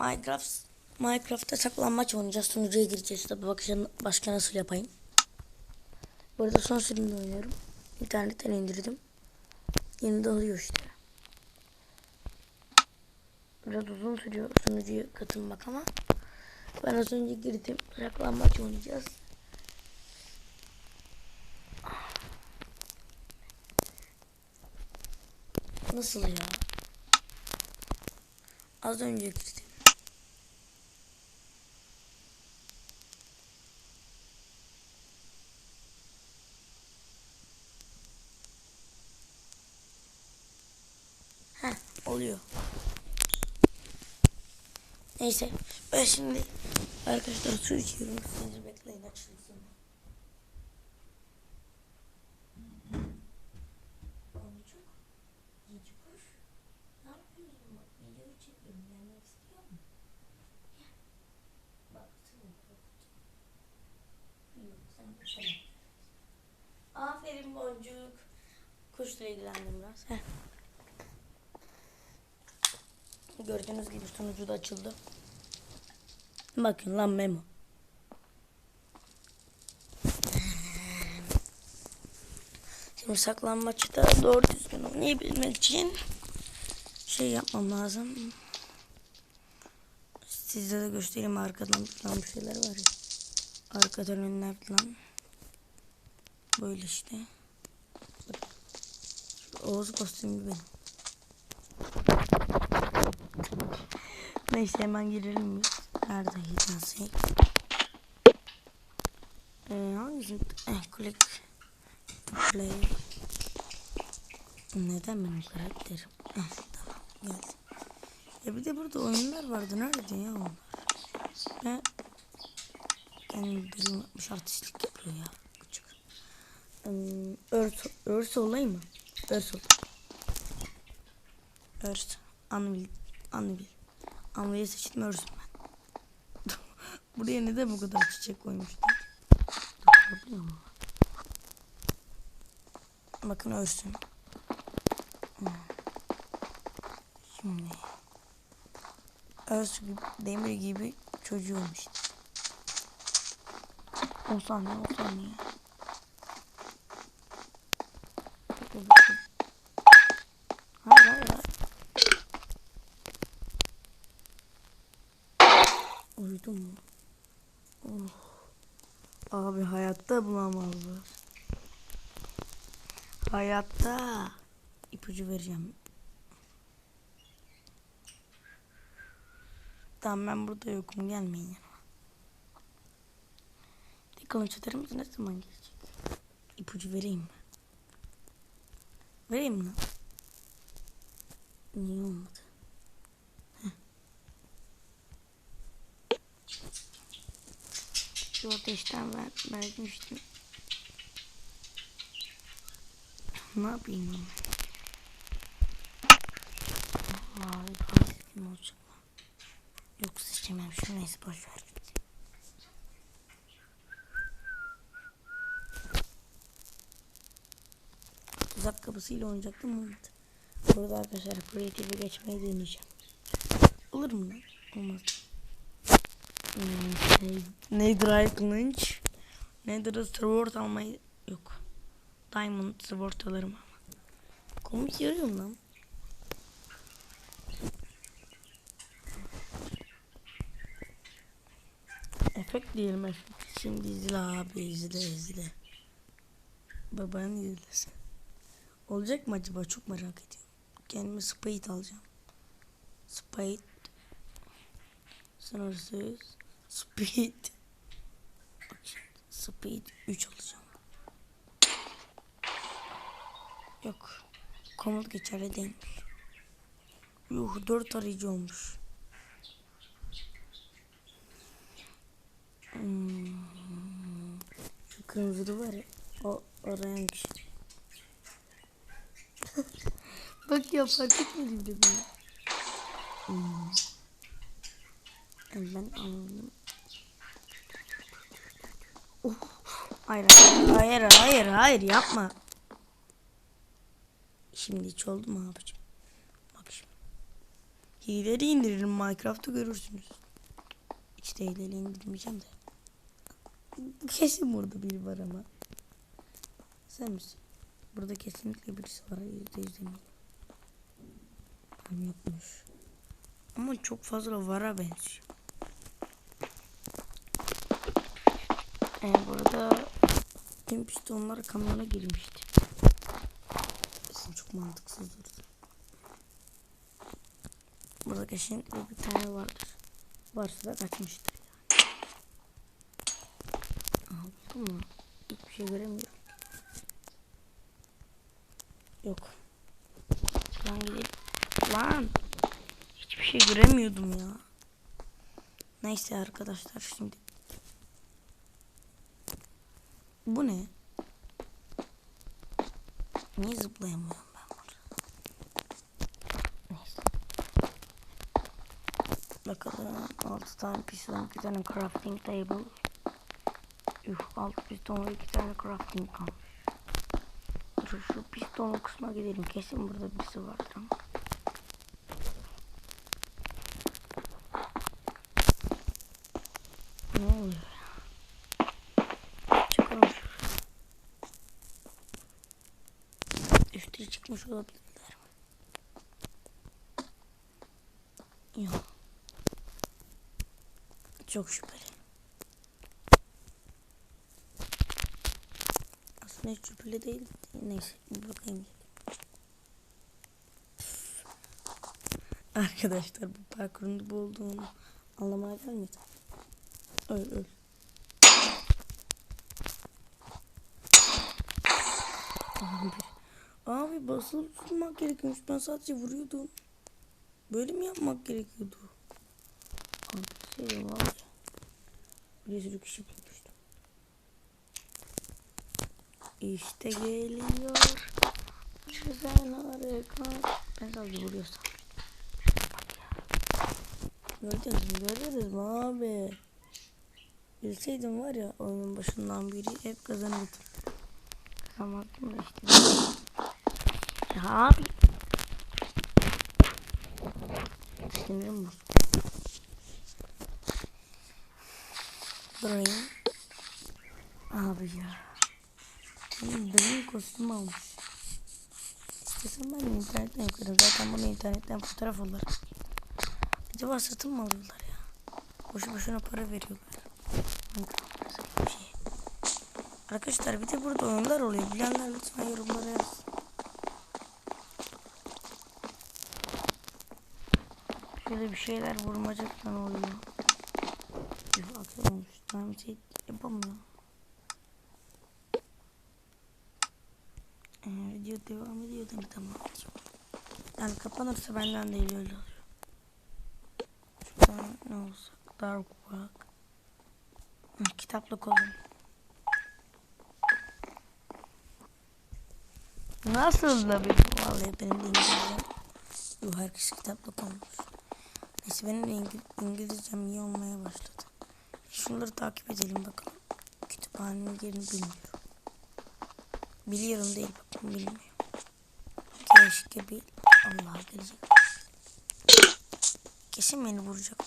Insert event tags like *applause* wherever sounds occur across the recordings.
Minecraft Minecraft'ta saklanmaç oynayacağız. Sunucuya gireceğiz. Tabi bakacağım başka nasıl yapayım. Burada son sürümde oynuyorum. İnternetten indirdim. Yeni de oluyor işte. Biraz uzun sürüyor sunucuya katılmak ama ben az önce girdim. Saklanmaç oynayacağız. Nasıl ya? Az önce girdim. Heh, oluyor. Neyse. Ben şimdi arkadaşlar su içiyorum. Sizi bekleyin açılsın. Koşamazsın. Aferin boncuk. Kuşla ilgilendim biraz. Heh. Gördüğünüz gibi sunucu da açıldı. Bakın lan memo. Şimdi saklanmaçta doğru düzgün oynayabilmek için şey yapmam lazım. Size de göstereyim arkadan falan bir şeyler var ya. Arka önler falan. Böyle işte. Oğuz kostümü benim. Neyse hemen girelim biz. Nerede nasıl? Ee, hangisi? Eh, click. Play. Neden benim karakterim? Eh, tamam geldi. Ya bir de burada oyunlar vardı. Nerede ya onlar? Ben kendim deli yapmış artistlik yapıyor ya. Küçük. Örs, örs olayım mı? Örs ol. Örs. Anvil. Anvil'i seçtim örsün ben. *laughs* Buraya neden bu kadar çiçek koymuşlar? Bakın örsün. Şimdi. Örs demir gibi çocuğum işte. 10 saniye, 10 saniye. Hayır, hayır, hayır. Uyudum? Oh. Abi hayatta bulamazlar. Hayatta ipucu vereceğim. Tamam ben burada yokum gelmeyin yanıma. De kılıç atarımız ne zaman gelecek? İpucu vereyim mi? Vereyim mi? Niye olmadı? Şu ateşten ver, vermiştim. Ne yapayım ben? Abi kim olacak lan? Yok seçemem şu neyse boş ver. Tuzak kapısıyla oynayacaktım olmadı. Burada arkadaşlar kreatife geçmeyi deneyeceğim. Olur mu? Olmaz. Hmm, şey, Netherite kılıç. Netherite sword almayı yok. Diamond sword alırım ama. Komik yarıyorum lan. Efekt diyelim efekt. Şimdi izle abi izle izle. Babanı izlesin. Olacak mı acaba çok merak ediyorum. Kendime Spade alacağım. Spade. Sınırsız. Speed. Speed 3 alacağım. Yok. Komut geçerli değilmiş. Yuh 4 arayıcı olmuş. Hmm. Şu kırmızılı var ya. O arayan kişi. *laughs* Bak ya fark etmedim de bunu. Hmm. Ben anladım. Hayır, hayır, hayır, hayır, yapma. Şimdi hiç oldu mu abicim? Bak şimdi. Hileli indiririm Minecraft'ta görürsünüz. İşte hileli indirmeyeceğim de. Kesin burada biri var ama. Sen misin? Burada kesinlikle birisi var. Yüzde yüz eminim. Yokmuş. Ama çok fazla vara benziyor. Ee, burada tüm pistonlar kamyona girmişti. Kesin çok mantıksızdır. Burada kesinlikle bir tane vardır. Varsa da kaçmıştır yani. Aha buldum mu? Hiçbir şey göremiyorum. Yok. Lan gidelim. Lan. Hiçbir şey göremiyordum ya. Neyse arkadaşlar şimdi. Bu ne? Niye zıplayamıyorum ben burada? Bakalım 6 tane piston, 2 tane crafting table. Üf 6 piston ve 2 tane crafting kalmış. Şu, şu pistonlu kısma gidelim. Kesin burada birisi vardır ama. Ne oluyor ya? Çıkalım şuraya. Çıkmış olabilirler? Yok. Çok şüpheli. Aslında hiç şüpheli değil. Neyse bir bakayım. Arkadaşlar bu parkurun bu anlamaya gelmedi. Öl öl. Abi, abi basılı tutmak gerekiyormuş. Ben sadece vuruyordum. Böyle mi yapmak gerekiyordu? Abi şey var ya. Bir sürü kişi bulmuştum. İşte geliyor. Güzel harika. Ben sadece vuruyorsam. Gördünüz mü? Gördünüz mü abi? Bilseydim var ya oyunun başından biri hep kazanırdım. Kazanmadım da işte. Ya abi. Sinirim bozuldu. Durayım. Abi ya. Benim benim kostüm almış. İstesem ben internetten yaparım. Zaten bunu internetten fotoğraf olarak. Acaba satın mı alıyorlar ya? Boşu boşuna para veriyorlar. Arkadaşlar bir de burada oyunlar oluyor. Bilenler lütfen yorumlara yazsın. Şöyle bir şeyler vurmacaktan oluyor. Bir atıyorum üstüne bir şey yapamıyorum. Ee, video devam ediyor da tamam. Yani kapanırsa benden değil öyle oluyor. Şurada ne olsa Dark. Hı, kitaplık olun. Nasıl da bir vallahi benim de. Yuh herkes kitaplık olmuş. Neyse benim İngil- İngilizcem iyi olmaya başladı. Şunları takip edelim bakalım. Kütüphanenin yerini bilmiyorum. Biliyorum değil bakın bilmiyorum. Keşke bir Allah gelecek. Kesin beni vuracaklar.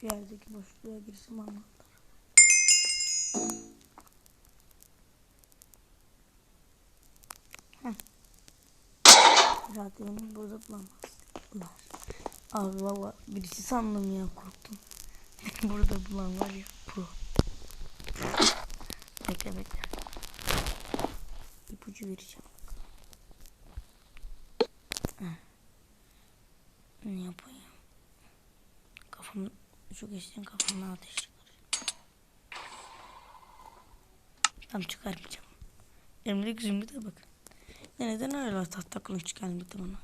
Şu yerdeki boşluğa girsem anlarlar. Heh. Zaten onu burada bulamazlar. Abi valla birisi sandım ya korktum. *laughs* burada bulan var ya pro. Bekle bekle. İpucu vereceğim. Ne yapayım? Kafam şu geçtiğin kafamdan ateş çıkar. Tam çıkarmayacağım. Elimdeki zümrüte bakın. Neden öyle tahta kılıç gelmedi bana?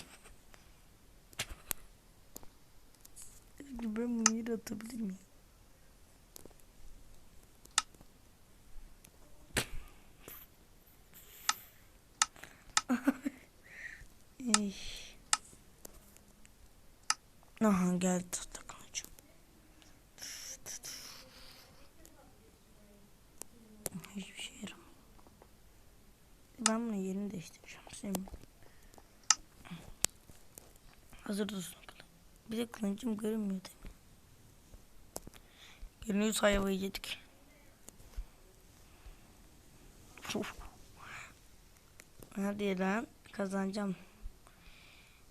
*coughs* Ben bunu yere atabilir miyim? Aha geldi tahta kılıç. Hiçbir şey yaramıyor. Ben bunu yerini değiştireceğim. Şimdi. Hazır dursun kılıç. Bir de kılıncım görünmüyor mi? Görünüyor sayfayı yedik. Uf. Hadi lan kazanacağım.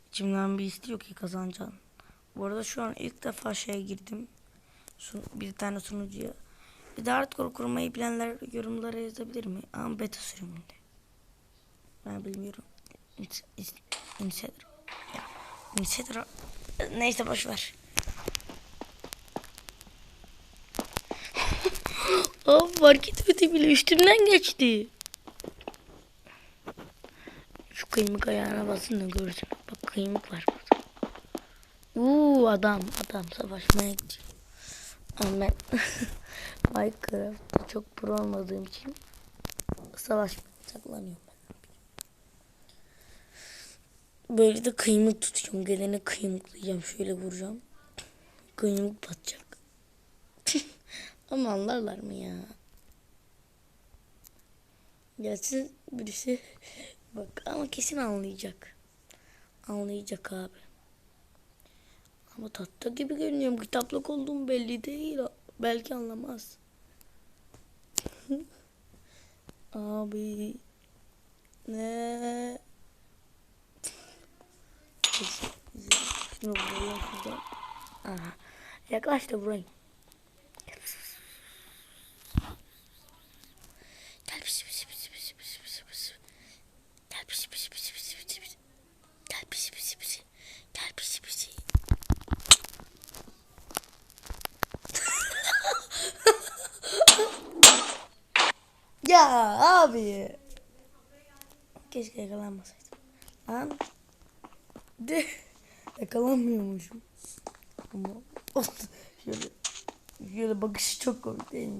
İçimden bir istiyor ki kazanacağım. Bu arada şu an ilk defa şeye girdim. Bir tane sunucuya. Bir de hardcore kurmayı bilenler yorumlara yazabilir mi? Ama beta sürümünde. Ben bilmiyorum. İns- ins- Insider. Ya, Insider. Neyse boş ver. *laughs* Aa fark etmedi bile üstümden geçti. Şu kıymık ayağına basın da görsün. Bak kıymık var. Uuu adam adam savaşmaya gidiyor. Ben *laughs* Minecraft'ta çok pro olmadığım için savaşmaya saklanıyorum ben. Böyle de kıymık tutuyorum. Gelene kıymıklayacağım. Şöyle vuracağım. Kıymık batacak. *laughs* Ama anlarlar mı ya? Gelsin birisi bak ama kesin anlayacak. Anlayacak abi. Ama tatlı gibi görünüyorum. Kitaplık olduğum belli değil. Belki anlamaz. *laughs* abi. Ne? Yaklaş da vurayım. Gel pisi pisi pisi abi. Keşke yakalanmasaydım. Lan. De. Yakalanmıyormuşum. Ama şöyle şöyle bakışı çok komik değil mi?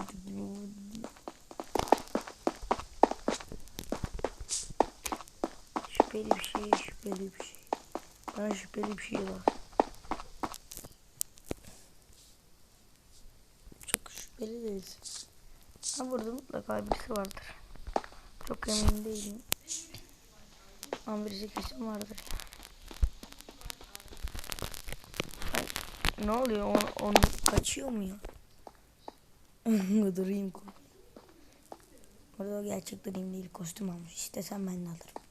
Şüpheli bir şey, şüpheli bir şey. Bana şüpheli bir şey var. Çok şüpheli değil. Ha burada mutlaka birisi vardır. Çok emin değilim. Ama birisi kesin vardır. Ne oluyor? Onu, onu kaçıyor mu ya? *laughs* Ko. Orada gerçek durayım değil kostüm almış. İstesem ben de alırım.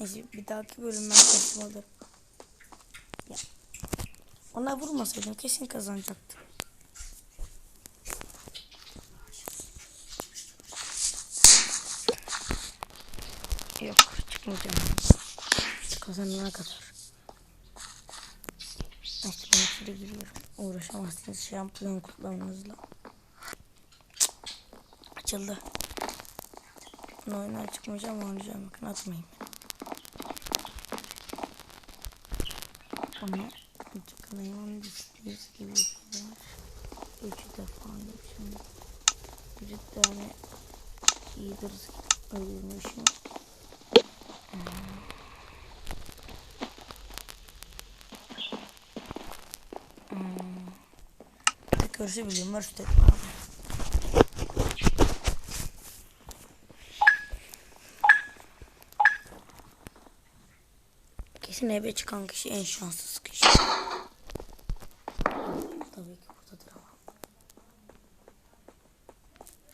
Neyse bir dahaki bölüm ben kostüm alırım. Ya. Ona vurmasaydım kesin kazanacaktım. Yok çıkmayacağım. Kazanana kadar. Neyse ben içeri giriyorum. Uğraşamazsınız şampiyon kutlamanızla. Açıldı. Ben oyundan çıkmayacağım oynayacağım. Bakın atmayın. Ama tıklayamam düştüğünüz gibi şeyler. Üçü defa yapmışım. Bir tane iyidir öldürmüşüm. Tekörse biliyorum var şu tekme abi. Kesin eve çıkan kişi en şanssız kişi. Tabii ki buradadır ama.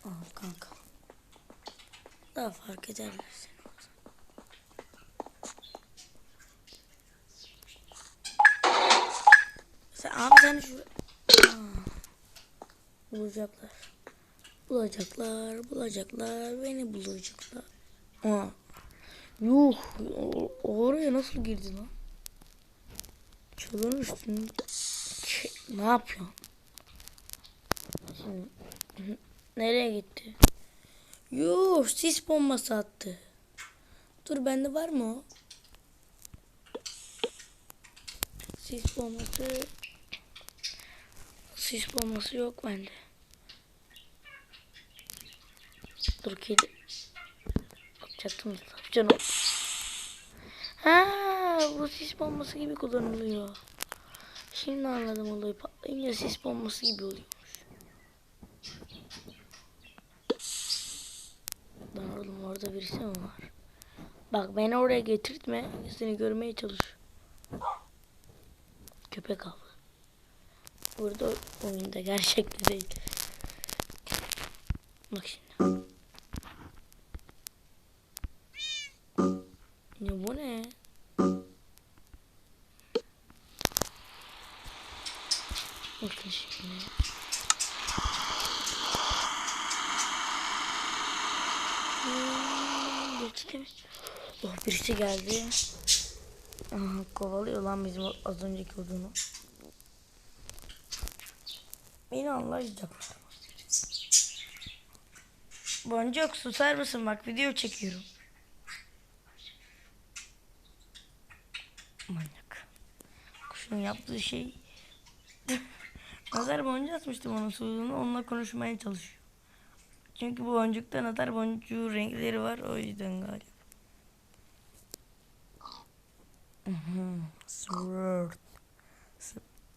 Aa kanka. Daha fark ederler seni. Sen, abi sen şu... Bulacaklar. Bulacaklar, bulacaklar, beni bulacaklar. Aa. Yuh, oraya nasıl girdi lan? Çalın üstünde. Şey, ne yapıyorsun? Şimdi nereye gitti? Yuh sis bombası attı. Dur bende var mı o? Sis bombası. Sis bombası yok bende. Dur kedi. Bakacaktım da canım. Ha, bu sis bombası gibi kullanılıyor. Şimdi anladım olayı. Patlayınca sis bombası gibi oluyormuş. Lan oğlum orada birisi mi var? Bak beni oraya getirtme. Seni görmeye çalış. Köpek avı. Burada oyunda gerçekte değil. Bak şimdi. Geldi. Kovalıyor lan bizim az önceki odunu. Beni anlayacaklar. Boncuk susar mısın? Bak video çekiyorum. Manyak. Kuşun yaptığı şey *laughs* Nazar boncuğu atmıştım onun suyunu. Onunla konuşmaya çalışıyor. Çünkü bu boncukta nazar boncuğu renkleri var. O yüzden galiba. Sword.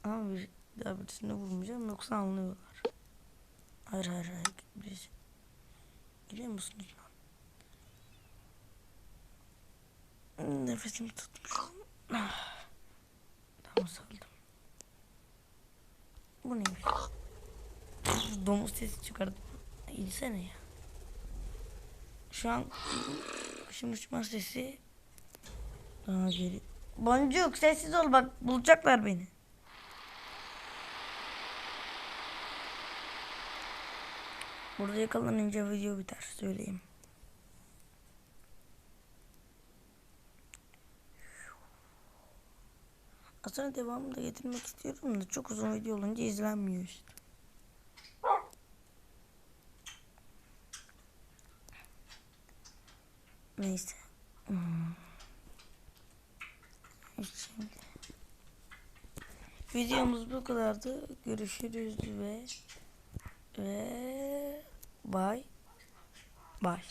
Ama bir daha birisini vurmayacağım yoksa anlıyorlar. Hayır hayır hayır. Birisi. Geliyor musunuz lan? Nefesimi tutmuş. Ah. Tamam saldım. Bu neymiş? Domuz sesi çıkardı. İnsene ya. Şu an kuşun uçma sesi daha geliyor. Boncuk sessiz ol bak bulacaklar beni. Burada yakalanınca video biter söyleyeyim. Aslında devamını da getirmek istiyorum da çok uzun video olunca izlenmiyor işte. Neyse. Hmm. Şimdi. Videomuz bu kadardı. Görüşürüz ve ve bye bye.